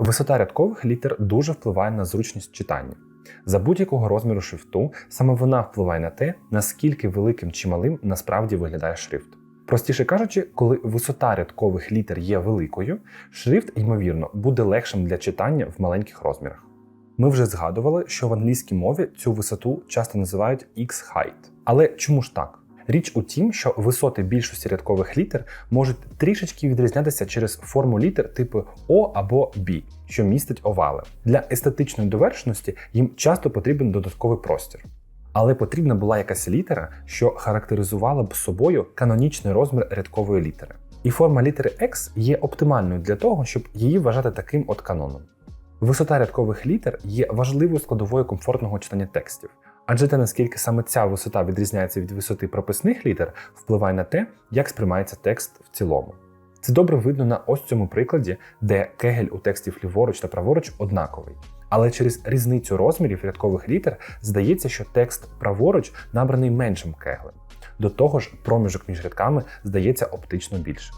Висота рядкових літер дуже впливає на зручність читання. За будь-якого розміру шрифту саме вона впливає на те, наскільки великим чи малим насправді виглядає шрифт. Простіше кажучи, коли висота рядкових літер є великою, шрифт, ймовірно, буде легшим для читання в маленьких розмірах. Ми вже згадували, що в англійській мові цю висоту часто називають X-height. Але чому ж так? Річ у тім, що висоти більшості рядкових літер можуть трішечки відрізнятися через форму літер типу O або B, що містить овали. Для естетичної довершеності їм часто потрібен додатковий простір. Але потрібна була якась літера, що характеризувала б собою канонічний розмір рядкової літери. І форма літери X є оптимальною для того, щоб її вважати таким от каноном. Висота рядкових літер є важливою складовою комфортного читання текстів, адже те, наскільки саме ця висота відрізняється від висоти прописних літер, впливає на те, як сприймається текст в цілому. Це добре видно на ось цьому прикладі, де кегель у текстів ліворуч та праворуч однаковий. Але через різницю розмірів рядкових літер здається, що текст праворуч набраний меншим кеглем. До того ж, проміжок між рядками здається оптично більшим.